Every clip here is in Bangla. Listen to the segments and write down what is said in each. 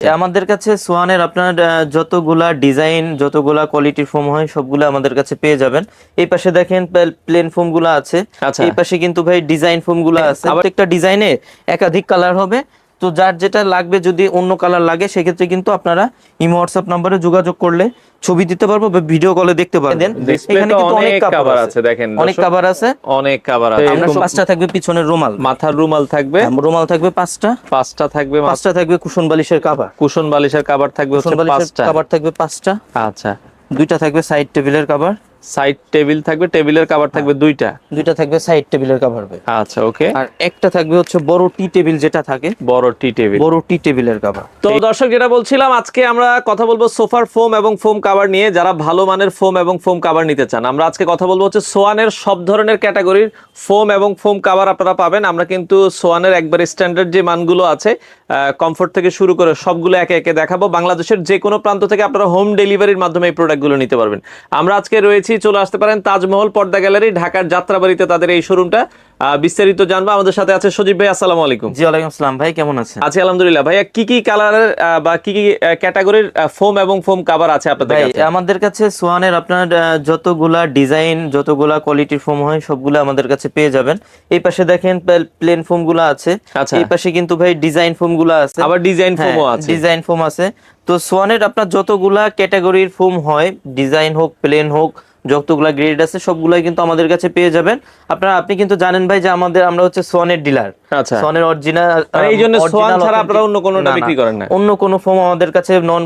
আমাদের কাছে সোয়ানের আপনার যতগুলা ডিজাইন যতগুলা কোয়ালিটির ফোম হয় সবগুলো আমাদের কাছে পেয়ে যাবেন। এই পাশে দেখেন প্লেন ফোমগুলা আছে। আচ্ছা। এই পাশে কিন্তু ভাই ডিজাইন ফোমগুলা আছে। প্রত্যেকটা ডিজাইনে একাধিক কালার হবে। তো যার যেটা লাগবে যদি অন্য কালার লাগে সেক্ষেত্রে কিন্তু আপনারা ইমো হোয়াটসঅ্যাপ নাম্বারে যোগাযোগ করলে ছবি দিতে পারব বা ভিডিও কলে দেখতে পারবেন Display তো অনেক cover আছে, দেখেন অনেক। কাভার আছে। অনেক কাভার আছে। আমরা পাঁচটা থাকবে পিছনের রুমাল। মাথার রুমাল থাকবে। রুমাল থাকবে পাঁচটা। পাঁচটা থাকবে পাঁচটা থাকবে কুশন বালিশের কাভার কুশন বালিশের কাভার থাকবে কুশন বালিশের কাভার থাকবে পাঁচটা। আচ্ছা। দুইটা থাকবে সাইড টেবিলের কাভার সাইড টেবিল থাকবে টেবিলের কাভার থাকবে দুইটা? দুইটা থাকবে সাইড টেবিলের কাভার আচ্ছা ওকে আর একটা থাকবে হচ্ছে বড় টি টেবিল যেটা থাকে। বড় টি টেবিল বড় টি টেবিলের কাভার তো দর্শক যেটা বলছিলাম আজকে আমরা কথা বলব সোফার ফোম এবং ফোম কাভার নিয়ে। যারা ভালো মানের ফোম এবং ফোম কাভার নিতে চান আমরা আজকে কথা বলব হচ্ছে সোয়ানের সব ধরনের ক্যাটাগরির ফোম এবং ফোম কভার আপনারা পাবেন। আমরা কিন্তু সোয়ানের একবার স্ট্যান্ডার্ড যে মানগুলো আছে কমফোর্ট থেকে শুরু করে সবগুলো একে একে দেখাবো। বাংলাদেশের যে কোনো প্রান্ত থেকে আপনারা হোম ডেলিভারির মাধ্যমে এই প্রোডাক্টগুলো নিতে পারবেন। আমরা আজকে রয়েছি চলে আসতে পারেন তাজমহল পর্দা গ্যালারি ঢাকার যাত্রাবাড়িতে তাদের এই শোরুমটা। বিস্তারিত জানব। আমাদের সাথে আছে সজীব ভাই আসসালামু আলাইকুম। জি ওয়ালাইকুম আসসালাম। ভাই কেমন আছেন? আছি আলহামদুলিল্লাহ। ভাইয়া কি কি কালারের বা কি কি ক্যাটাগরির ফোম এবং ফোম কাভার আছে আপনাদের ভাই কাছে? আমাদের কাছে সোয়ানের আপনার যতগুলা ডিজাইন যতগুলা কোয়ালিটির ফোম হয় সবগুলো আমাদের কাছে পেয়ে যাবেন। এই পাশে দেখেন প্লেন ফোমগুলো আছে। আচ্ছা। এই পাশে কিন্তু ভাই ডিজাইন ফোমগুলো আছে। আবার ডিজাইন ফোমও আছে। ডিজাইন ফোম আছে। তো সোয়ানের আপনার যতগুলা ক্যাটাগরির ফোম হয় ডিজাইন হোক প্লেন হোক যতগুলা গ্রেড আছে সবগুলাই কিন্তু আমাদের কাছে পেয়ে যাবেন। আপনারা আপনি কিন্তু জানেন ভাই যে আমাদের আমরা হচ্ছে সোয়ানের ডিলার আচ্ছা। সোয়ানের অরিজিনাল এই জন্য সোয়ান ছাড়া আপনারা অন্য কোনোটা বিক্রি করেন না। অন্য কোনো ফোম আমাদের কাছে নন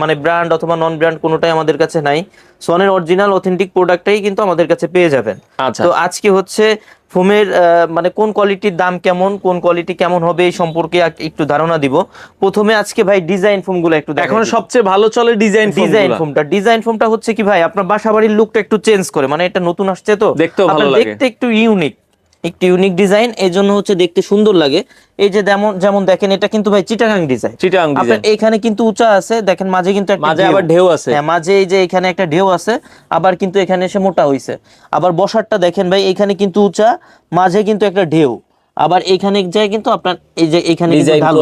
মানে ব্র্যান্ড অথবা নন ব্র্যান্ড কোনোটাই আমাদের কাছে নাই। সোয়ানের অরিজিনাল অথেন্টিক প্রোডাক্টটাই কিন্তু আমাদের কাছে পেয়ে যাবেন। আচ্ছা। তো আজকে হচ্ছে ফোমের মানে কোন কোয়ালিটির দাম কেমন কোন কোয়ালিটি কেমন হবে এই সম্পর্কে একটু ধারণা দিব। প্রথমে আজকে ভাই ডিজাইন ফোমগুলো একটু এখন সবচেয়ে ভালো চলে ডিজাইন ডিজাইন ফোমটা ডিজাইন ফোমটা হচ্ছে কি ভাই আপনার বাসা বাড়ির লুকটা একটু চেঞ্জ করে। মানে এটা নতুন আসছে তো। দেখতেও ভালো লাগে। দেখতে একটু ইউনিক একটু ইউনিক ডিজাইন এই জন্য হচ্ছে দেখতে সুন্দর লাগে। এই যে যেমন যেমন দেখেন এটা কিন্তু ভাই চিটাগাং ডিজাইন চিটাগাং ডিজাইন এখানে কিন্তু উঁচা আছে দেখেন মাঝে কিন্তু একটা মাঝে আবার ঢেউ আছে। হ্যাঁ মাঝে এই যে এখানে একটা ঢেউ আছে আবার কিন্তু এখানে এসে মোটা হইছে। আবার বসারটা দেখেন ভাই এখানে কিন্তু উঁচা মাঝে কিন্তু একটা ঢেউ। আবার এখানে যায় কিন্তু আপনার এই যে এখানে ঢালু।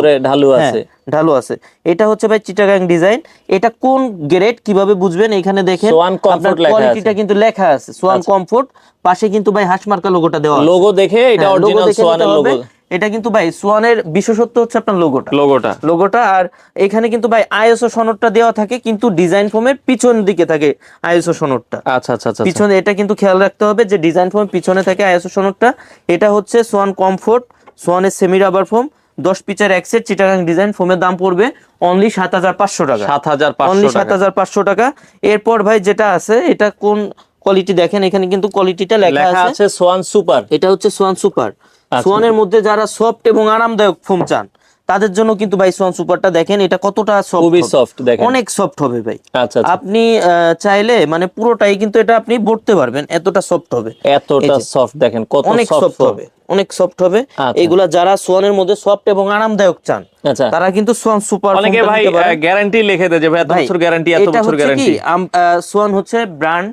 হ্যাঁ, আছে। ঢালু আছে। এটা হচ্ছে ভাই চিটাগাং ডিজাইন এটা কোন গ্রেড কীভাবে বুঝবেন? এখানে দেখেন আছে। কোয়ালিটিটা কিন্তু লেখা আছে। সোয়ান কমফোর্ট পাশে কিন্তু ভাই হাসমার্কা লোগোটা দেওয়া লোগো দেখে এটা অরিজিনাল সোয়ানের লোগো এটা কিন্তু ভাই সোয়ানের বিশেষত্ব হচ্ছে আপনার লোগোটা লোগোটা লোগোটা আর এখানে কিন্তু ভাই আইএসও সনদটা দেওয়া থাকে কিন্তু ডিজাইন ফোমের পিছন দিকে থাকে আইএসও সনদটা। আচ্ছা আচ্ছা আচ্ছা পিছনে এটা কিন্তু খেয়াল রাখতে হবে যে ডিজাইন ফোম পিছনে থাকে আইএসও সনদটা। এটা হচ্ছে সোয়ান কমফোর্ট সোয়ানের সেমি রাবার ফোম দশ পিচার এক সেট চিটাগাং ডিজাইন ফোমের দাম পড়বে অনলি সাত হাজার পাঁচশো টাকা। সাত হাজার অনলি সাত হাজার পাঁচশো টাকা। এরপর ভাই যেটা আছে এটা কোন কোয়ালিটি দেখেন এখানে কিন্তু কোয়ালিটিটা লেখা আছে। সোয়ান সুপার এটা হচ্ছে সোয়ান সুপার আচ্ছা। সোয়ানের মধ্যে যারা সফট এবং আরামদায়ক ফোম চান তাদের জন্য কিন্তু ভাই সোয়ান সুপারটা দেখেন এটা কতটা সফট খুবই সফট দেখেন। অনেক সফট হবে ভাই। আচ্ছা আচ্ছা। আপনি আহ, চাইলে মানে পুরোটাই কিন্তু এটা আপনি বলতে পারবেন এতটা সফট হবে। এতটা সফট দেখেন কত অনেক সফট হবে। অনেক সফট হবে। আচ্ছা। এগুলা যারা সোয়ানের মধ্যে সফট এবং আরামদায়ক চান আচ্ছা তারা কিন্তু সোয়ান সুপার অনেকে ভাই গ্যারান্টি লিখে দেয় যে ভাই এত বছর গ্যারান্টি এত বছর গ্যারান্টি কি, সোয়ান হচ্ছে ব্র্যান্ড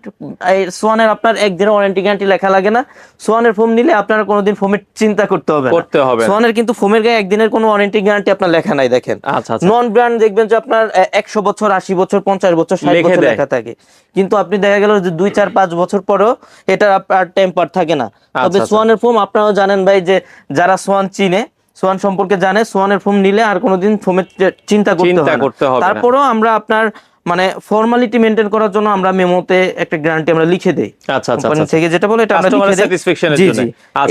সোয়ানের আপনার একদিনের ওয়ারেন্টি গ্যারান্টি লেখা লাগে না। সোয়ানের ফোম নিলে আপনার কোনোদিন ফোমের চিন্তা করতে হবে করতে হবে। সোয়ানের কিন্তু ফোমের গায়ে একদিনের কোনো ওয়ারেন্টি গ্যারান্টি আপনার লেখা নাই দেখেন। আচ্ছা আচ্ছা। নন ব্র্যান্ড দেখবেন যে আপনার একশো বছর আশি বছর পঞ্চাশ বছর ষাট লিখে বছর লেখা থাকে। কিন্তু আপনি দেখা গেল যে দুই চার পাঁচ বছর পরেও এটা আপনার টেম্পার থাকে না। তবে আচ্ছা। সোয়ানের ফোম আপনারাও জানেন ভাই যে যারা সোয়ান চিনে সোয়ান সম্পর্কে জানে সোয়ানের ফোম নিলে আর কোনোদিন ফোমের চিন্তা করতে হবে। তারপরেও আমরা আপনার মানে ফর্মালিটি মেনটেন করার জন্য আমরা মেমোতে একটা গ্যারান্টি আমরা লিখে দেই আচ্ছা আচ্ছা কোম্পানি আচ্ছা। থেকে। যেটা বলে এটা আমরা লিখে দেই। জন্য।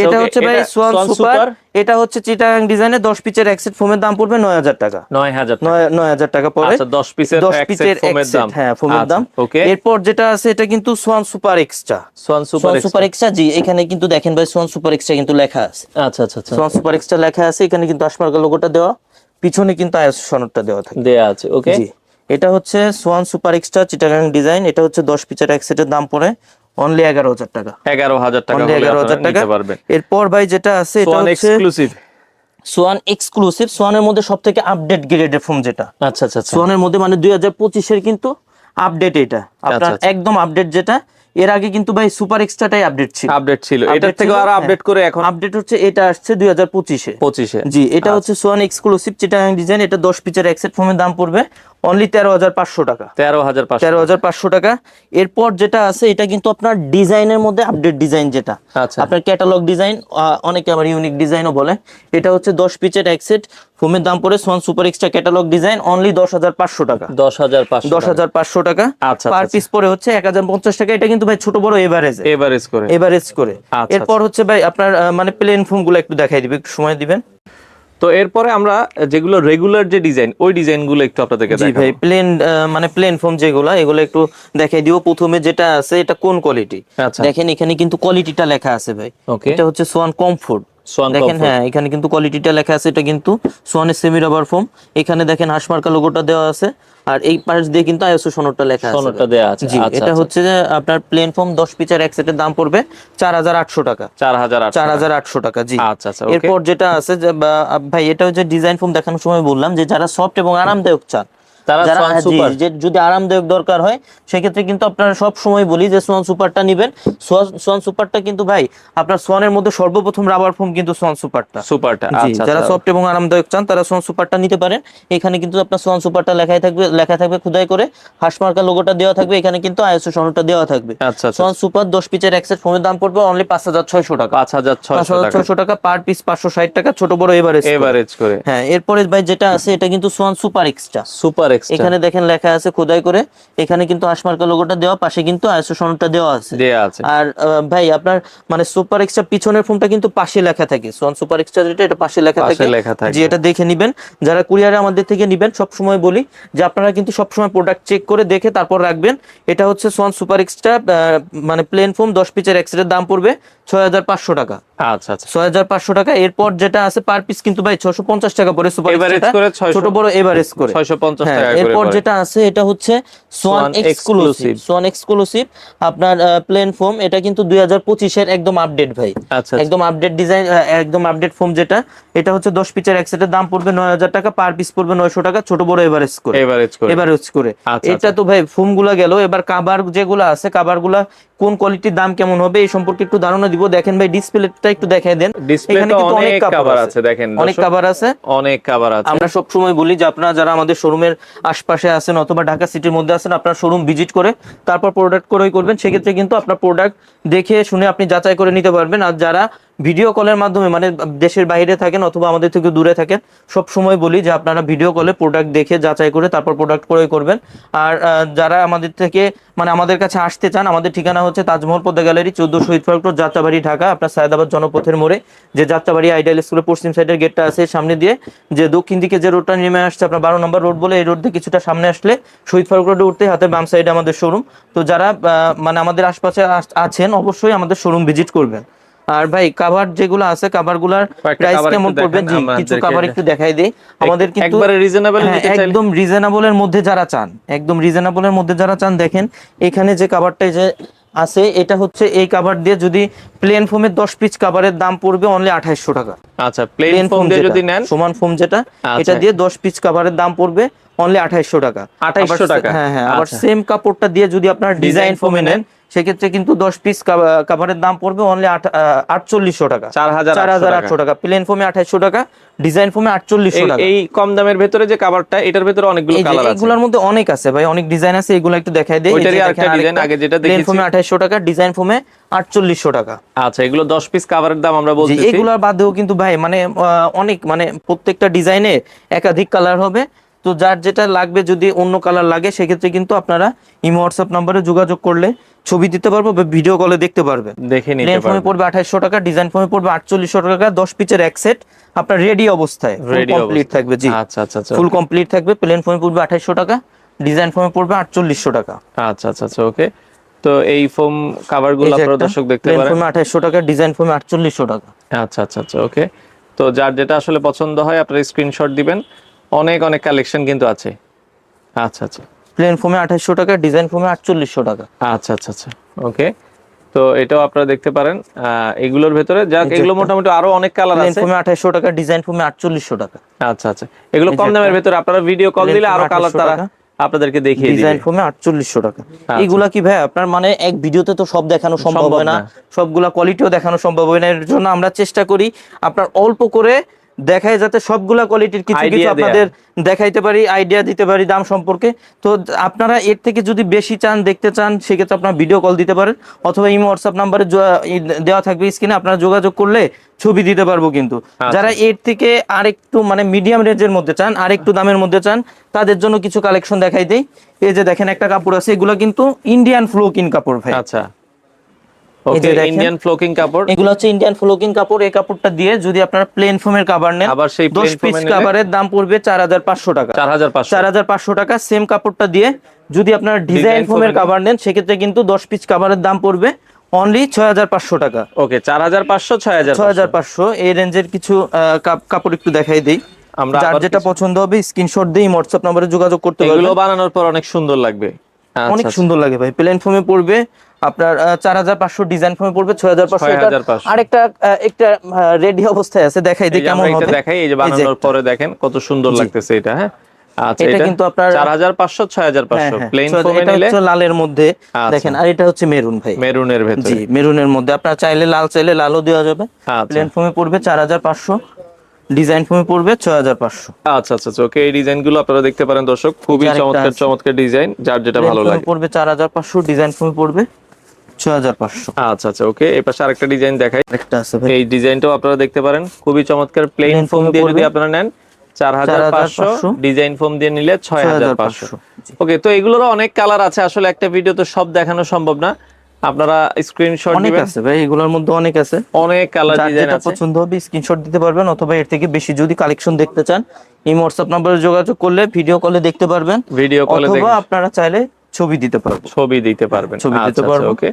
এটা হচ্ছে ভাই সোয়ান সুপার এটা হচ্ছে চিটাগাং ডিজাইনের 10 পিচের এক সেট ফোমের দাম পড়বে 9000 টাকা। নয় হাজার টাকা। নয় নয় হাজার টাকা পড়ে। আচ্ছা, 10 পিসের দশ এক পিচের এক ফোমের দাম। হ্যাঁ ফোমের আচ্ছা, দাম। এরপর যেটা আছে এটা কিন্তু Swan super extra Swan super Swan super extra জি এখানে কিন্তু দেখেন ভাই সোয়ান সুপার এক্সট্রা কিন্তু লেখা আছে। আচ্ছা আচ্ছা আচ্ছা। সোয়ান সুপার এক্সট্রা লেখা আছে এখানে কিন্তু আসমার্কা লোগোটা দেওয়া। পিছনে কিন্তু আইএস সনদটা দেওয়া থাকে। দেয়া আছে ওকে জি। এটা হচ্ছে Swan super extra Chittagong design এটা হচ্ছে 10 পিচের এক সেটের দাম পড়ে অনলি 11000 টাকা। এগারো হাজার টাকা এগারো হাজার টাকা। এরপর ভাই যেটা আছে এটা হচ্ছে এক্সক্লুসিভ সোয়ান এক্সক্লুসিভ সোয়ানের মধ্যে সব থেকে আপডেট গ্রেডের ফোন যেটা। আচ্ছা আচ্ছা আচ্ছা। সোয়ানের মধ্যে মানে দুই হাজার পঁচিশের কিন্তু আপডেট এটা। আপনার আচ্ছা। একদম আপডেট যেটা এর আগে কিন্তু ভাই সুপার এক্সট্রাটাই আপডেট ছিল। আপডেট ছিল। এটার থেকে আরও হ্যাঁ। আপডেট করে এখন। আপডেট হচ্ছে এটা আসছে দুই হাজার পঁচিশে। পঁচিশে। জি এটা হচ্ছে সোয়ান এক্সক্লুসিভ চিটাগাং ডিজাইন এটা দশ পিচের এক্সেট ফোমের দাম পড়বে অনলি তেরো হাজার পাঁচশো টাকা। তেরো হাজার পাঁচশো। তেরো হাজার পাঁচশো টাকা। এরপর যেটা আছে এটা কিন্তু আপনার ডিজাইনের মধ্যে আপডেট ডিজাইন যেটা। আচ্ছা। আপনার ক্যাটালগ ডিজাইন অনেকে আবার ইউনিক ডিজাইনও বলে। এটা হচ্ছে দশ পিচের এক্সেট ফোমের দাম পড়ে Swan super extra catalogue design only দশ হাজার পাঁচশো টাকা। দশ হাজার পাঁচশো দশ হাজার পাঁচশো টাকা। আচ্ছা, পার আচ্ছা, পিস পরে হচ্ছে এক হাজার পঞ্চাশ টাকা। এটা কিন্তু ভাই ছোট বড় এভারেজ এভারেজ করে। এভারেজ করে। আচ্ছা, এরপর হচ্ছে ভাই আপনার মানে প্লেন ফোমগুলো একটু দেখাই দিবে একটু সময় দিবেন। তো এরপরে আমরা যেগুলো রেগুলার যে ডিজাইন ওই ডিজাইনগুলো একটু আপনাদেরকে জি দেখাবো। ভাই প্লেন মানে প্লেন ফোম যেগুলো এগুলো একটু দেখাই দিও। প্রথমে যেটা আছে এটা কোন কোয়ালিটি আচ্ছা। দেখেন এখানে কিন্তু কোয়ালিটিটা লেখা আছে ভাই। ওকে এটা হচ্ছে সোয়ান কমফোর্ট সোয়ান দেখেন হ্যাঁ এখানে কিন্তু কোয়ালিটিটা লেখা আছে এটা কিন্তু সোয়ানের সেমি রাবার ফোম এখানে দেখেন হাসমার্কা লোগোটা দেওয়া আছে। আর এই পাশ দিয়ে কিন্তু আইএসও সনদটা লেখা আছে। সনদটা দেয়া আছে। জি আচ্ছা এটা হচ্ছে যে আপনার প্লেন ফর্ম 10 পিচের এক সেটের দাম পড়বে চার হাজার আটশো টাকা। চার হাজার আটশো চার হাজার আটশো টাকা জি। আচ্ছা আচ্ছা এরপর যেটা আছে যে ভাই এটা হচ্ছে ডিজাইন ফর্ম দেখানোর সময় বললাম যে যারা সফট এবং আরামদায়ক চান তারা যারা সোয়ান হ্যাঁ, সুপার যদি আরামদায়ক দরকার হয় সেক্ষেত্রে কিন্তু আপনারা সব সময় বলি যে সোয়ান সুপারটা নিবেন। সোয়ান সুপারটা কিন্তু ভাই আপনার সোয়ানের মধ্যে সর্বপ্রথম রাবার ফোম কিন্তু সোয়ান সুপারটা সুপারটা আচ্ছা যারা আচ্ছা। সফট এবং আরামদায়ক চান তারা সোয়ান সুপারটা নিতে পারেন। এখানে কিন্তু আপনার সোয়ান সুপারটা লেখাই থাকবে লেখা থাকবে খুদাই করে। হাসমার্কা লোগোটা দেওয়া থাকবে এখানে কিন্তু আইএসও সনদটা দেওয়া থাকবে। আচ্ছা আচ্ছা। সোয়ান সুপার দশ পিচের একসেট ফোনের দাম পড়বে অনলি পাঁচ হাজার ছয়শো টাকা। পাঁচ হাজার পাঁচ ছয়শো হাজার টাকা ছয়শো টাকা পার পিস পাঁচশো ষাট টাকা ছোট বড় এভারেজ এভারেজ করে। হ্যাঁ এরপরে ভাই যেটা আছে এটা কিন্তু সোয়ান সুপার এক্সট্রা সুপার এখানে দেখেন লেখা আছে খোদাই করে। এখানে কিন্তু আশমার্কা লোগোটা দেওয়া পাশে কিন্তু আইএসও সনদটা দেওয়া আছে। দেয়া আছে। আর ভাই আপনার মানে সুপার এক্সট্রা পিছনের ফোনটা কিন্তু পাশে লেখা থাকে। সোয়ান সুপার এক্সট্রা যেটা এটা পাশে লেখা থাকে। যে এটা দেখে নিবেন। যারা কুরিয়ারে আমাদের থেকে নিবেন সব সময় বলি যে আপনারা কিন্তু সব সময় প্রোডাক্ট চেক করে দেখে তারপর রাখবেন। এটা হচ্ছে সোয়ান সুপার এক্সট্রা মানে প্লেন ফোম দশ পিচের এক্সের দাম পড়বে ছয় হাজার পাঁচশো টাকা। আচ্ছা আচ্ছা। ছয় হাজার পাঁচশো টাকা। এরপর যেটা আছে পার পিস কিন্তু ভাই ছশো পঞ্চাশ টাকা পরে সুপার করে ছোট বড় এভারেজ করে। ছয়শো পঞ্চাশ হ্যাঁ টাকা করে এরপর যেটা আছে এটা হচ্ছে সোয়ান এক্সক্লুসিভ সোয়ান এক্সক্লুসিভ আপনার প্লেন ফোম এটা কিন্তু দুই হাজার পঁচিশের একদম আপডেট ভাই। আচ্ছা একদম আপডেট ডিজাইন একদম আপডেট ফোম যেটা এটা হচ্ছে দশ পিচের এক সেটের দাম পড়বে নয় হাজার টাকা পার পিস পড়বে নয়শো টাকা ছোট বড় এভারেজ করে। এভারেজ করে। এভারেজ করে। আচ্ছা, এটা তো ভাই ফোমগুলা গেল এবার কাবার যেগুলো আছে কাবারগুলা কোন কোয়ালিটির দাম কেমন হবে এই সম্পর্কে একটু ধারণা দিব। দেখেন ভাই ডিসপ্লেটা একটু দেখাই দেন। এখানে কিন্তু অনেক কভার আছে। দেখেন অনেক কভার আছে। অনেক কভার আছে। আমরা সব সময় বলি যে আপনারা যারা আমাদের শোরুমের আশপাশে আছেন অথবা ঢাকা সিটির মধ্যে আছেন আপনারা শোরুম ভিজিট করে তারপর প্রোডাক্ট ক্রয় করবেন। সেক্ষেত্রে কিন্তু আপনার প্রোডাক্ট দেখে শুনে আপনি যাচাই করে নিতে পারবেন। আর যারা ভিডিও কলের মাধ্যমে মানে দেশের বাইরে থাকেন অথবা আমাদের থেকে দূরে থাকেন সব সময় বলি যে আপনারা ভিডিও কলে প্রোডাক্ট দেখে, যাচাই করে, তারপর প্রোডাক্ট ক্রয় করবেন। আর যারা আমাদের থেকে মানে আমাদের কাছে আসতে চান, আমাদের ঠিকানা হচ্ছে তাজমহল পদ্মা গ্যালারি চোদ্দ শহীদ ফারুক যাত্রাবাড়ি ঢাকা, আপনার সায়দাবাদ জনপথের মোড়ে। যে যাত্রাবাড়ি আইডিয়াল স্কুলের পশ্চিম সাইডের গেটটা আছে সামনে দিয়ে, যে দক্ষিণ দিকে যে রোডটা নেমে আসছে, আপনার বারো নম্বর রোড বলে, এই রোড দিয়ে কিছুটা সামনে আসলে শহীদ ফারুক রোডে উঠতে হাতে বাম সাইডে আমাদের শোরুম তো যারা মানে আমাদের আশপাশে আছেন, অবশ্যই আমাদের শোরুম ভিজিট করবেন। আর ভাই কাভার যেগুলো আছে কাভারগুলার প্রাইস কেমন পড়বে জি কিছু। কাভার একটু দেখাই দেই আমাদের কিন্তু একবারে রিজনেবল হ্যাঁ, একদম রিজনেবলের মধ্যে যারা চান একদম রিজনেবলের মধ্যে যারা চান দেখেন এখানে যে কাভারটা যে আছে এটা হচ্ছে এই কাভার দিয়ে যদি প্লেন ফোমের দশ পিস কাভারের দাম পড়বে অনলি আঠাইশশো টাকা আচ্ছা প্লেন ফোম দিয়ে যদি নেন সমান ফোম যেটা আচ্ছা। এটা দিয়ে দশ পিস কাভারের দাম পড়বে অনলি আঠাইশশো টাকা। 2800 আবার- টাকা? হ্যাঁ হ্যাঁ আবার আচ্ছা। সেম কাপড়টা দিয়ে যদি আপনার ডিজাইন ফোমে নেন সেক্ষেত্রে কিন্তু দশ পিস কাভারের দাম পড়বে অনলি আটচল্লিশশো টাকা। চার হাজার চার হাজার আটশো টাকা। প্লেন ফোমে আঠাইশশো টাকা ডিজাইন ফোমে আটচল্লিশশো টাকা। এই কম দামের ভেতরে যে কাভারটা এটার ভেতরে অনেকগুলো কালার আছে। এগুলোর মধ্যে অনেক আছে ভাই অনেক ডিজাইন আছে এগুলো একটু দেখাই দেই। ওইটারই আরেকটা design, আগে যেটা প্লেন। ফোমে আঠাইশশো টাকা ডিজাইন ফোমে আটচল্লিশশো টাকা। আচ্ছা এগুলো দশ পিস কাভারের দাম আমরা জি বলতেছি এগুলোর বাদেও কিন্তু ভাই মানে অনেক মানে প্রত্যেকটা ডিজাইনে একাধিক কালার হবে। তো যার যেটা লাগবে যদি অন্য কালার লাগে সেক্ষেত্রে কিন্তু আপনারা ইমো হোয়াটসঅ্যাপ নাম্বারে যোগাযোগ করলে ছবি দিতে পারব বা ভিডিও কলে দেখতে পারবেন। দেখে প্লেন পড়বে আঠাইশশো টাকা ডিজাইন ফোমে পড়বে আটচল্লিশশো টাকা দশ পিচের এক সেট আপনার রেডি অবস্থায় কমপ্লিট থাকবে জি। আচ্ছা আচ্ছা আচ্ছা। ফুল কমপ্লিট থাকবে প্লেন ফোমে পড়বে আঠাইশশো টাকা ডিজাইন ফোমে পড়বে আটচল্লিশশো টাকা। আচ্ছা আচ্ছা আচ্ছা ওকে তো এই ফোম কাভারগুলো আপনারা দর্শক দেখতে পারেন। ফোমে আঠাইশশো টাকা ডিজাইন ফোমে আটচল্লিশশো টাকা। আচ্ছা আচ্ছা আচ্ছা ওকে তো যার যেটা আসলে পছন্দ হয় আপনারা স্ক্রিনশট দিবেন। অনেক অনেক কালেকশন কিন্তু আছে। আচ্ছা আচ্ছা। প্লেন ফোমে আঠাশশো টাকা ডিজাইন ফোমে আটচল্লিশশো টাকা। আচ্ছা আচ্ছা আচ্ছা। ওকে তো এটাও আপনারা দেখতে পারেন। এগুলোর ভেতরে যাক এগুলো মোটামুটি আরও অনেক কালার আছে। ফোমে আঠাইশশো টাকা ডিজাইন ফোমে আটচল্লিশশো টাকা। আচ্ছা আচ্ছা। এগুলো কম দামের ভেতরে আপনারা ভিডিও কল দিলে আরও কালার তারা আপনাদেরকে দেখিয়ে ডিজাইন ফোমে আটচল্লিশশো টাকা। আচ্ছা। এইগুলা কি ভাই আপনার মানে এক ভিডিওতে তো সব দেখানো সম্ভব হয় না। সবগুলা কোয়ালিটিও দেখানো সম্ভব হয় না। এর জন্য আমরা চেষ্টা করি আপনার অল্প করে দেখায় যাতে সবগুলা কোয়ালিটির কিছু কিছু আপনাদের দেখাইতে পারি আইডিয়া দিতে পারি দাম সম্পর্কে। তো আপনারা এর থেকে যদি বেশি চান দেখতে চান সেক্ষেত্রে আপনারা ভিডিও কল দিতে পারেন অথবা ইমো হোয়াটসঅ্যাপ নাম্বারে দেওয়া থাকবে স্ক্রিনে আপনারা যোগাযোগ করলে ছবি দিতে পারব কিন্তু। আচ্ছা। যারা এর থেকে আরেকটু মানে মিডিয়াম রেঞ্জের মধ্যে চান আরেকটু দামের মধ্যে চান তাদের জন্য কিছু কালেকশন দেখাই দেই। এই যে দেখেন একটা কাপড় আছে এগুলো কিন্তু ইন্ডিয়ান ফ্লোকিন কাপড় ভাই। আচ্ছা। ওকে দেখেন। ইন্ডিয়ান ফ্লোকিং কাপড় এগুলো হচ্ছে ইন্ডিয়ান ফ্লোকিং কাপড় এই কাপড়টা দিয়ে যদি আপনারা প্লেন ফোমের কাভার নেন আবার সেই দশ plain পিস? কাভারের দাম পড়বে চার হাজার পাঁচশো টাকা। চার হাজার পাঁচশো। চার হাজার পাঁচশো টাকা সেম কাপড়টা দিয়ে যদি আপনারা ডিজাইন ফোমের এর নেন সেক্ষেত্রে কিন্তু দশ পিস কাভারের দাম পড়বে অনলি ছয় হাজার পাঁচশো টাকা। ওকে চার হাজার পাঁচশো ছয় হাজার ছয় হাজার পাঁচশো এই রেঞ্জের কিছু কাপড় একটু দেখাই দিই। আমরা যার যেটা পছন্দ হবে স্ক্রিনশট দিয়ে হোয়াটসঅ্যাপ নম্বরে যোগাযোগ করতে এগুলো বানানোর পর অনেক সুন্দর লাগবে। অনেক আচ্ছা। সুন্দর লাগে ভাই। প্লেন ফোমে পড়বে আপনার চার হাজার পাঁচশো ডিজাইন ফর্মে পড়বে ছয় হাজার পাঁচশো 6500 আরেকটা একটা রেডি অবস্থায় আছে দেখাই দিই কেমন হবে। দেখাই এই যে বানানোর পরে দেখেন কত সুন্দর লাগতেছে এটা হ্যাঁ? আচ্ছা এটা কিন্তু আপনার- চার হাজার পাঁচশো ছয় হাজার হ্যাঁ, পাঁচশো হ্যাঁ। প্লেন So, নিলে? হচ্ছে লালের মধ্যে আচ্ছা। দেখেন আর এটা হচ্ছে মেরুন ভাই। মেরুনের জি মেরুনের মধ্যে। আপনার চাইলে লাল চাইলে লালও দেওয়া যাবে। আচ্ছা। প্লেন ফোমে পড়বে চার হাজার পাঁচশো। ডিজাইন পড়বে ছয় হাজার পাঁচশো। আচ্ছা আচ্ছা ওকে এই ডিজাইনগুলো আপনারা দেখতে পারেন দর্শক। খুবই চমৎকার চমৎকার ডিজাইন যার যেটা ভালো লাগে। পড়বে চার হাজার পাঁচশো ডিজাইন ফোমে পড়বে ছয় হাজার পাঁচশো। আচ্ছা আচ্ছা ওকে এই পাশে আরেকটা ডিজাইন দেখাই। একটা আছে এই ডিজাইনটাও আপনারা দেখতে পারেন। খুবই চমৎকার প্লেন ফোম দিয়ে যদি আপনারা নেন চার হাজার পাঁচশো ডিজাইন ফোম দিয়ে নিলে ছয় হাজার পাঁচশো। ওকে তো এগুলোরও অনেক কালার আছে। আসলে একটা ভিডিওতে সব দেখানো সম্ভব না। আপনারা স্ক্রিনশট অনেক আছে ভাই এগুলোর মধ্যে অনেক আছে। অনেক কালার ডিজাইন যেটা আছে। পছন্দ হবে স্ক্রিনশট দিতে পারবেন অথবা এর থেকে বেশি যদি কালেকশন দেখতে চান এই হোয়াটসঅ্যাপ নাম্বারে যোগাযোগ করলে ভিডিও কলে দেখতে পারবেন। ভিডিও কলে অথবা আপনারা চাইলে ছবি দিতে পারবেন। ছবি দিতে পারবেন। ছবি দিতে পারবেন ওকে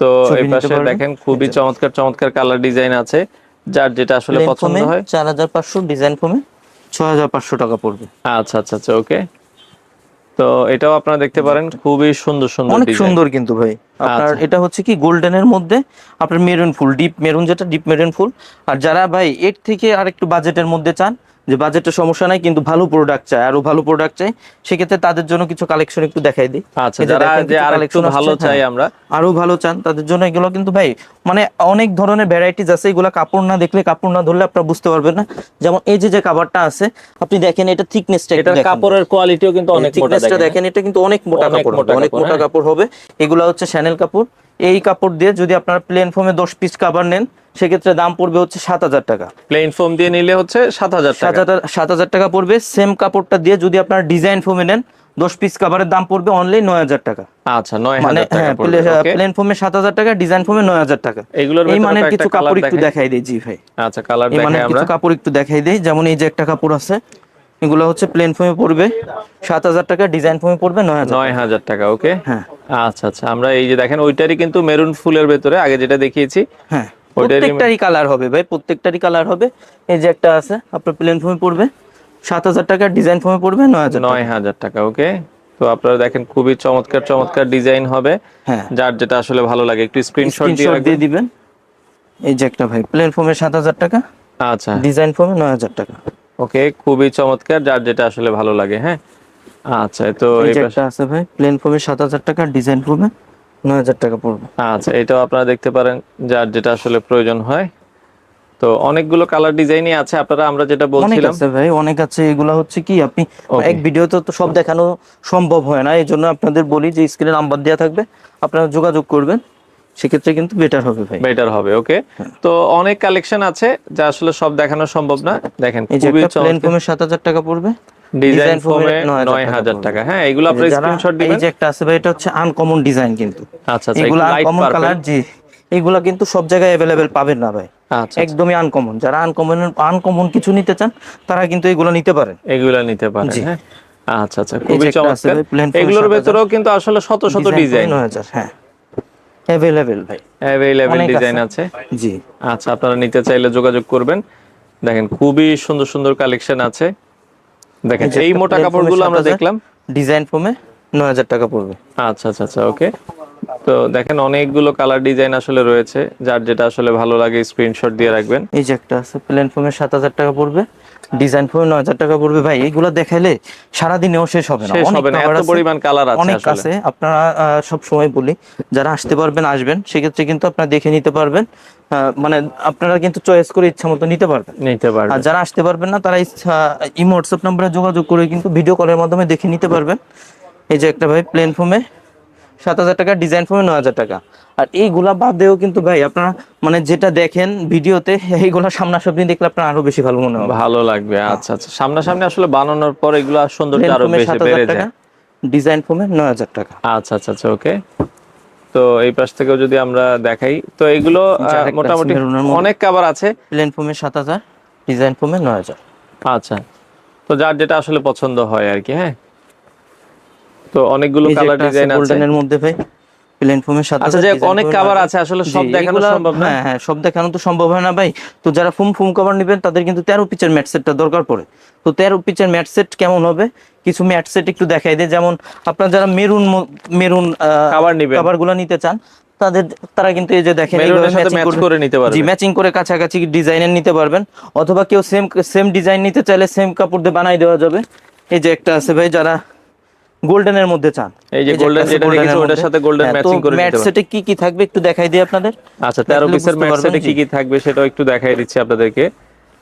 তো এই পাশে দেখেন খুবই চমৎকার চমৎকার কালার ডিজাইন আছে। যার যেটা আসলে পছন্দ হয়। চার হাজার পাঁচশো ডিজাইন ফোমে ছয় হাজার পাঁচশো টাকা পড়বে। আচ্ছা আচ্ছা আচ্ছা ওকে তো এটাও আপনারা দেখতে পারেন খুবই সুন্দর সুন্দর অনেক সুন্দর কিন্তু ভাই। আপনার আচ্ছা। এটা হচ্ছে কি গোল্ডেনের মধ্যে আপনার মেরুন ফুল ডিপ মেরুন যেটা ডিপ মেরুন ফুল। আর যারা ভাই এর থেকে আর একটু বাজেটের মধ্যে চান যে বাজেটের সমস্যা নাই কিন্তু ভালো প্রোডাক্ট চাই আরও ভালো প্রোডাক্ট চাই সেক্ষেত্রে তাদের জন্য কিছু কালেকশন একটু দেখাই দিই। আচ্ছা যারা যে ভালো চাই হ্যাঁ। আমরা। আরও ভালো চান তাদের জন্য এগুলো কিন্তু ভাই মানে অনেক ধরনের ভ্যারাইটিস আছে এগুলো কাপড় না দেখলে কাপড় না ধরলে আপনারা বুঝতে পারবেন না। যেমন এই যে যে কাভারটা আছে আপনি দেখেন এটা থিকনেসটা এটার কাপড়ের কোয়ালিটিও কিন্তু অনেক মোটা দেখেন। দেখেন এটা কিন্তু অনেক মোটা কাপড় অনেক মোটা হ্যাঁ। কাপড় হবে। এগুলো হচ্ছে শ্যানেল কাপড়। এই কাপড় দিয়ে যদি আপনারা প্লেন ফোমে দশ পিস কাভার নেন সেক্ষেত্রে দাম পড়বে হচ্ছে সাত হাজার টাকা। প্লেন ফোম দিয়ে নিলে হচ্ছে সাত হাজার সাত টাকা। হাজার টাকা পড়বে। সেম কাপড়টা দিয়ে যদি আপনারা ডিজাইন ফোমে নেন দশ পিস কাভারের দাম পড়বে অনলি নয় হাজার টাকা। আচ্ছা নয় মানে হ্যাঁ প্লেন ফোমে সাত হাজার টাকা ডিজাইন ফোমে নয় হাজার টাকা। এগুলোর এই মানের কিছু কাপড় একটু দেখাই। দিই জি ভাই। আচ্ছা কালার এই মানের কিছু কাপড় একটু দেখাই দেই। যেমন এই যে একটা কাপড় আছে এগুলো হচ্ছে প্লেন ফোমে পড়বে। সাত হাজার টাকা ডিজাইন ফোমে পড়বে নয় হাজার নয় হাজার টাকা ওকে হ্যাঁ। আচ্ছা আচ্ছা। আমরা এই যে দেখেন ওইটারই কিন্তু মেরুন ফুলের ভেতরে আগে যেটা দেখিয়েছি হ্যাঁ। প্রত্যেকটারই কালার হবে ভাই প্রত্যেকটারই কালার হবে। এই যে একটা আছে আপনার প্লেন ফোমে পড়বে। সাত হাজার টাকা ডিজাইন ফোমে পড়বে নয় হাজার নয় হাজার টাকা ওকে? তো আপনারা দেখেন খুবই চমৎকার চমৎকার ডিজাইন হবে। হ্যাঁ। যার যেটা আসলে ভালো লাগে একটু স্ক্রিনশট দিয়ে দিবেন। এই যে একটা ভাই প্লেন ফোমে সাত হাজার টাকা। আচ্ছা। ডিজাইন ফোমে নয় হাজার টাকা। ওকে খুবই চমৎকার যার যেটা আসলে ভালো লাগে হ্যাঁ? আচ্ছা তো আছে ভাই প্লেন ফোমে সাত হাজার টাকা ডিজাইন ফোমে নয় হাজার টাকা পড়বে। আচ্ছা এটাও আপনারা দেখতে পারেন যার যেটা আসলে প্রয়োজন হয়। তো অনেকগুলো কালার ডিজাইনই আছে আপনারা আমরা যেটা বলছিলাম আছে ভাই অনেক আছে এগুলা হচ্ছে কি আপনি এক ভিডিওতে তো সব দেখানো সম্ভব হয় না এই জন্য আপনাদের বলি যে স্ক্রিনে নাম্বার দেওয়া থাকবে আপনারা যোগাযোগ করবেন সেক্ষেত্রে কিন্তু বেটার হবে ভাই। বেটার হবে ওকে হ্যাঁ। তো অনেক কালেকশন আছে যা আসলে সব দেখানো সম্ভব না। দেখেন এই যে খুবই ফোমে সাত হাজার টাকা পড়বে ডিজাইন ফোমে 9000 টাকা হ্যাঁ এগুলো আপনারা যারা- স্ক্রিনশট এই যে একটা আছে ভাই এটা হচ্ছে আনকমন ডিজাইন কিন্তু। আচ্ছা আচ্ছা এগুলো আনকমন কালার জি। এগুলা কিন্তু সব জায়গায় অ্যাভেলেবেল পাবেন না ভাই। আচ্ছা একদমই আনকমন যারা আনকমন আনকমন কিছু নিতে চান তারা কিন্তু এগুলো নিতে পারেন। এগুলা নিতে পারেন। হ্যাঁ? আচ্ছা আচ্ছা খুবই চমৎকার। এগুলোর 7000 ভেতরেও কিন্তু আসলে শত শত ডিজাইন নয় হাজার হ্যাঁ। অ্যাভেলেবেল ভাই। অনেক ডিজাইন। আছে। জি। আচ্ছা আপনারা নিতে চাইলে যোগাযোগ করবেন। দেখেন খুবই সুন্দর সুন্দর কালেকশন আছে। দেখেন এই মোটা কাপড়গুলো আমরা দেখলাম। ডিজাইন ফর্মে নয় হাজার টাকা পড়বে। আচ্ছা আচ্ছা আচ্ছা ওকে। তো দেখেন অনেকগুলো কালার ডিজাইন আসলে রয়েছে যার যেটা আসলে ভালো লাগে স্ক্রিনশট দিয়ে রাখবেন। এই যে একটা আছে প্ল্যান ফর্মে সাত হাজার টাকা পড়বে। ডিজাইন ফোন নয় হাজার টাকা পড়বে ভাই। এগুলো দেখাইলে সারাদিনেও শেষ হবে না। এত পরিমাণ কালার আছে অনেক আছে। আপনারা সব সময় বলি যারা আসতে পারবেন আসবেন সেক্ষেত্রে কিন্তু আপনারা দেখে নিতে পারবেন। মানে আপনারা কিন্তু চয়েস করে ইচ্ছা মতো নিতে পারবেন। নিতে পারবে আর যারা আসতে পারবেন না তারা ইমো হোয়াটসঅ্যাপ নাম্বারে যোগাযোগ করে কিন্তু ভিডিও কলের মাধ্যমে দেখে নিতে পারবেন। এই যে একটা ভাই প্লেন ফোমে সাত হাজার টাকা ডিজাইন ফোমে নয় হাজার টাকা। আর এইগুলা বাদেও কিন্তু ভাই আপনারা মানে যেটা দেখেন ভিডিওতে এইগুলা সামনাসামনি দেখলে আপনার আরও বেশি ভালো মনে হবে। ভালো লাগবে আচ্ছা আচ্ছা। সামনাসামনি আসলে বানানোর পর এগুলো আর সৌন্দর্য আরও বেশি বেড়ে যায়। ডিজাইন ফোমে নয় হাজার টাকা। আচ্ছা আচ্ছা আচ্ছা ওকে তো এই পাশ থেকেও যদি আমরা দেখাই তো এগুলো মোটামুটি। অনেক কাবার আছে। প্লেন ফোমে সাত হাজার ডিজাইন ফোমে নয় হাজার। আচ্ছা। তো যার যেটা আসলে পছন্দ হয় আর কি হ্যাঁ? তো অনেকগুলো কালার ডিজাইন আছে গোল্ডেনের মধ্যে ভাই প্লেন ফোমে সাত আচ্ছা যে অনেক নয় আছে। আসলে সব দেখানো সম্ভব না। হ্যাঁ হ্যাঁ সব দেখানো তো সম্ভব হয় না ভাই। তো যারা ফুম ফুম কভার নেবেন তাদের কিন্তু তেরো পিচের ম্যাট সেটটা দরকার পড়ে। তো তেরো পিচের ম্যাট সেট কেমন হবে? কিছু ম্যাট সেট একটু দেখাই দেয় যেমন আপনার যারা মেরুন মেরুন কাবার নিবেন। কভারগুলো নিতে চান তাদের তারা কিন্তু এই যে দেখেন সাথে ম্যাচ করে নিতে পারবে। জি ম্যাচিং করে কাছাকাছি ডিজাইনের নিতে পারবেন। অথবা কেউ সেম সেম ডিজাইন নিতে চাইলে সেম কাপড় দিয়ে বানাই দেওয়া যাবে। এই যে একটা আছে ভাই যারা গোল্ডেনের মধ্যে চান। এই যে আছে যেটা দেখেছি ওটার সাথে গোল্ডেন তো করে ম্যাট পারবেন। সেটে কি কি থাকবে একটু দেখাই দিই আপনাদের? আচ্ছা তেরো দেখলে পিসের বুঝতে ম্যাট সেটে কি কি থাকবে সেটাও একটু দেখাই দিচ্ছি আপনাদেরকে।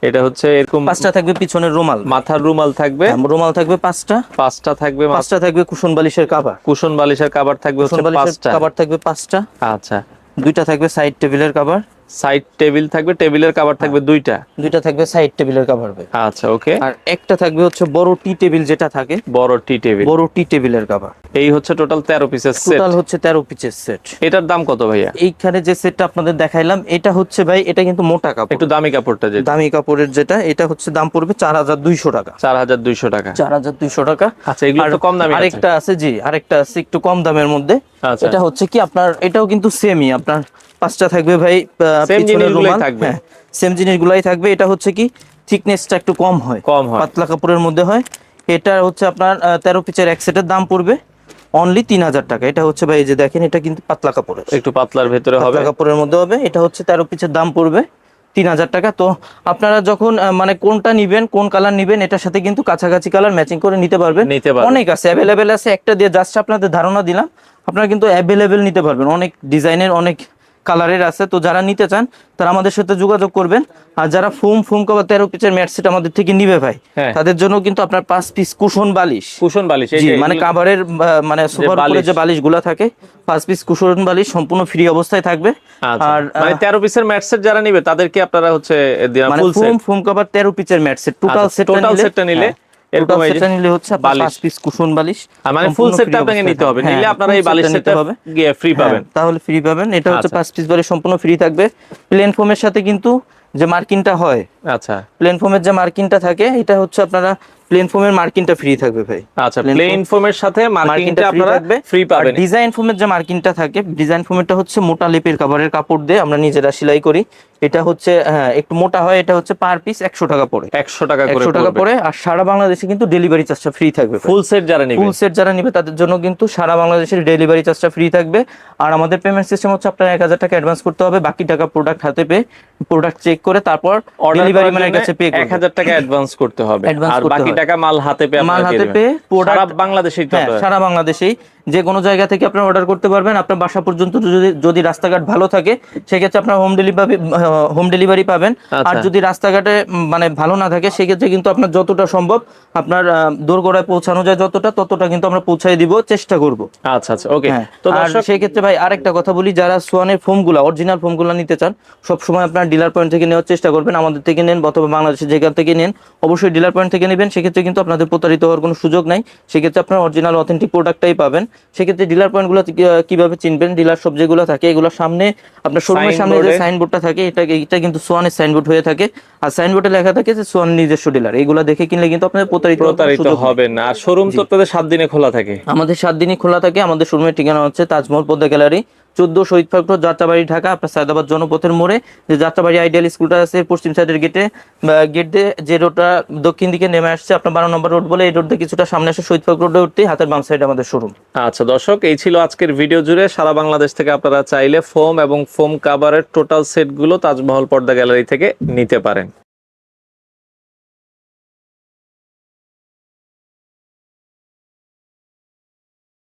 এটা হচ্ছে এরকম পাঁচটা থাকবে পিছনের রুমাল। মাথার রুমাল থাকবে। হ্যাঁ, রুমাল থাকবে পাঁচটা। পাঁচটা থাকবে পাঁচটা থাকবে কুশন বালিশের কাভার কুশন বালিশের কাবার থাকবে হচ্ছে পাঁচটা। কাভার থাকবে পাঁচটা। আচ্ছা। দুইটা থাকবে সাইড টেবিলের কাভার সাইড টেবিল থাকবে টেবিলের কাবার থাকবে দুইটা? দুইটা থাকবে সাইড টেবিলের কাভার ভাই। আচ্ছা ওকে আর একটা থাকবে হচ্ছে বড় টি টেবিল যেটা থাকে। বড় টি টেবিল বড় টি টেবিলের কাভার এই হচ্ছে টোটাল তেরো পিসের সেট টোটাল হচ্ছে তেরো পিচের সেট এটার দাম কত ভাইয়া? এইখানে যে সেটটা আপনাদের দেখাইলাম এটা হচ্ছে ভাই এটা কিন্তু মোটা কাপড়। একটু দামি কাপড়টা যেটা। দামি কাপড়ের যেটা এটা হচ্ছে দাম পড়বে চার হাজার দুইশো টাকা। চার হাজার দুইশো টাকা। চার হাজার দুইশো টাকা। আচ্ছা এগুলো তো কম দামি আরেকটা আছে। জি আরেকটা আছে একটু কম দামের মধ্যে। আচ্ছা। এটা হচ্ছে কি আপনার এটাও কিন্তু সেমই আপনার পাঁচটা থাকবে ভাই থাকবে। সেম জিনিসগুলাই থাকবে। এটা হচ্ছে কি থিকনেসটা একটু কম হয়। কম হয়। পাতলা কাপড়ের মধ্যে হয়। এটা হচ্ছে আপনার তেরো পিচের এক সেটের দাম পড়বে অনলি তিন হাজার টাকা। এটা হচ্ছে ভাই যে দেখেন এটা কিন্তু পাতলা কাপড়ের। একটু পাতলার ভেতরে হবে। কাপড়ের মধ্যে হবে। এটা হচ্ছে তেরো পিচের দাম পড়বে তিন হাজার টাকা। তো আপনারা যখন মানে কোনটা নিবেন কোন কালার নিবেন এটার সাথে কিন্তু কাছাকাছি কালার ম্যাচিং করে নিতে পারবেন। নিতে পারবেন। অনেক আছে অ্যাভেলেবেল আছে। একটা দিয়ে জাস্ট আপনাদের ধারণা দিলাম। আপনারা কিন্তু অ্যাভেলেবেল নিতে পারবেন। অনেক ডিজাইনের অনেক কালারের আছে। তো যারা নিতে চান তারা আমাদের সাথে যোগাযোগ করবেন। আর যারা ফুম ফুম কভার তেরো পিচের ম্যাট সেট আমাদের থেকে নিবে ভাই হ্যাঁ। তাদের জন্য কিন্তু আপনার পাঁচ পিস কুশন বালিশ। কুশন বালিশ মানে কাভারের মানে সুপার বালিশ। যে বালিশগুলা থাকে পাঁচ পিস কুশন বালিশ সম্পূর্ণ ফ্রি অবস্থায় থাকবে। আচ্ছা, আর মানে তেরো পিসের ম্যাট সেট যারা নিবে তাদেরকে আপনারা হচ্ছে ফুম ফুম কভার তেরো পিচের ম্যাট সেট টোটাল আচ্ছা, সেট total setটা নিলে এরকম এই নিলে হচ্ছে বালিশ। পিস কুশন বালিশ মানে ফুল সেটটা আপনাকে নিতে হবে। নিলে হ্যাঁ, আপনারা এই বালিশ সেটটা হবে ফ্রি পাবেন হ্যাঁ, তাহলে ফ্রি পাবেন এটা হচ্ছে আচ্ছা। পাঁচ পিস বালিশ সম্পূর্ণ ফ্রি থাকবে প্লেন ফোমের সাথে কিন্তু যে মার্কিনটা হয় আচ্ছা। প্লেন ফোমের যে মার্কিনটা থাকে এটা হচ্ছে আপনারা প্লেন ফোমের মার্কিনটা ফ্রি থাকবে ভাই। আচ্ছা প্লেন ফোমের সাথে মার্কিনটা আপনারা ফ্রি পাবেন। ডিজাইন ফোমের যে মার্কিনটা থাকে ডিজাইন ফোমেরটা হচ্ছে মোটা লেপের কাভারের কাপড় দিয়ে আমরা নিজেরা সেলাই করি। এটা হচ্ছে হ্যাঁ একটু মোটা হয় এটা হচ্ছে পার পিস একশো টাকা পড়ে। একশো টাকা করে একশো টাকা পড়ে আর সারা বাংলাদেশে কিন্তু ডেলিভারি চার্জটা ফ্রি থাকবে ফুল সেট যারা নেবে। ফুল সেট যারা নিবে তাদের জন্য কিন্তু সারা বাংলাদেশের ডেলিভারি চার্জটা ফ্রি থাকবে। আর আমাদের পেমেন্ট সিস্টেম হচ্ছে আপনার এক হাজার টাকা অ্যাডভান্স করতে হবে বাকি টাকা প্রোডাক্ট হাতে পেয়ে প্রোডাক্ট চেক করে তারপর ডেলিভারি ম্যানের কাছে পে এক হাজার টাকা অ্যাডভান্স করতে হবে। আর বাকি টাকা মাল হাতে পেয়ে মাল হাতে পেয়ে প্রোডাক্ট সারা বাংলাদেশেই তো হ্যাঁ সারা বাংলাদেশেই। যে কোনো জায়গা থেকে আপনারা অর্ডার করতে পারবেন। আপনার বাসা পর্যন্ত যদি যদি রাস্তাঘাট ভালো থাকে সেক্ষেত্রে আপনার হোম ডেলিভারি হোম ডেলিভারি পাবেন। আর আচ্ছা। যদি রাস্তাঘাটে মানে ভালো না থাকে সেক্ষেত্রে কিন্তু আপনার যতটা সম্ভব আপনার দোরগোড়ায় পৌঁছানো যায় যতটা ততটা কিন্তু আমরা পৌঁছাই দিব চেষ্টা করব। আচ্ছা আচ্ছা ওকে হ্যাঁ তো সেই ক্ষেত্রে ভাই আরেকটা কথা বলি যারা সোয়ানের ফোমগুলো অরিজিনাল ফোমগুলো নিতে চান সব সময় আপনার ডিলার পয়েন্ট থেকে নেওয়ার চেষ্টা করবেন আমাদের থেকে নেন অথবা বাংলাদেশের যেখান থেকে নেন অবশ্যই ডিলার পয়েন্ট থেকে নেবেন সেক্ষেত্রে কিন্তু আপনাদের প্রতারিত হওয়ার কোনো সুযোগ নাই সেক্ষেত্রে আপনার অরিজিনাল অথেন্টিক প্রোডাক্টটাই পাবেন। সেক্ষেত্রে ডিলার পয়েন্টগুলো কীভাবে চিনবেন? ডিলার সব যেগুলো থাকে এগুলোর সামনে আপনার শোরুমের সামনে যে সাইনবোর্ডটা থাকে এটা এটা কিন্তু সোয়ানের সাইনবোর্ড হয়ে থাকে। আর সাইনবোর্ডে লেখা থাকে যে সোয়ান নিজস্ব ডিলার এগুলো দেখে কিনলে কিন্তু আপনাদের প্রতারিত প্রতারিত হবে হবেন না। আর শোরুম তো আপনাদের সাত দিনে খোলা থাকে। আমাদের সাত দিনই খোলা থাকে। আমাদের শোরুমের ঠিকানা হচ্ছে তাজমহল পদ্মা গ্যালারি। চোদ্দ শহীদ ফাক্টর যাত্রাবাড়ি ঢাকা, আপনার সায়দাবাদ জনপথের মোড়ে। যে যাত্রাবাড়ি আইডিয়াল স্কুলটা আছে, পশ্চিম সাইডের গেটে গেট দিয়ে যে রোডটা দক্ষিণ দিকে নেমে আসছে, আপনার বারো নম্বর রোড বলে, এই রোড দিয়ে কিছুটা সামনে আসে শহীদ ফাক্টর রোডে উঠতে হাতের বাম সাইডে আমাদের শোরুম আচ্ছা দর্শক, এই ছিল আজকের ভিডিও জুড়ে। সারা বাংলাদেশ থেকে আপনারা চাইলে ফোম এবং ফোম কাভারের টোটাল সেটগুলো তাজমহল পর্দা গ্যালারি থেকে নিতে পারেন।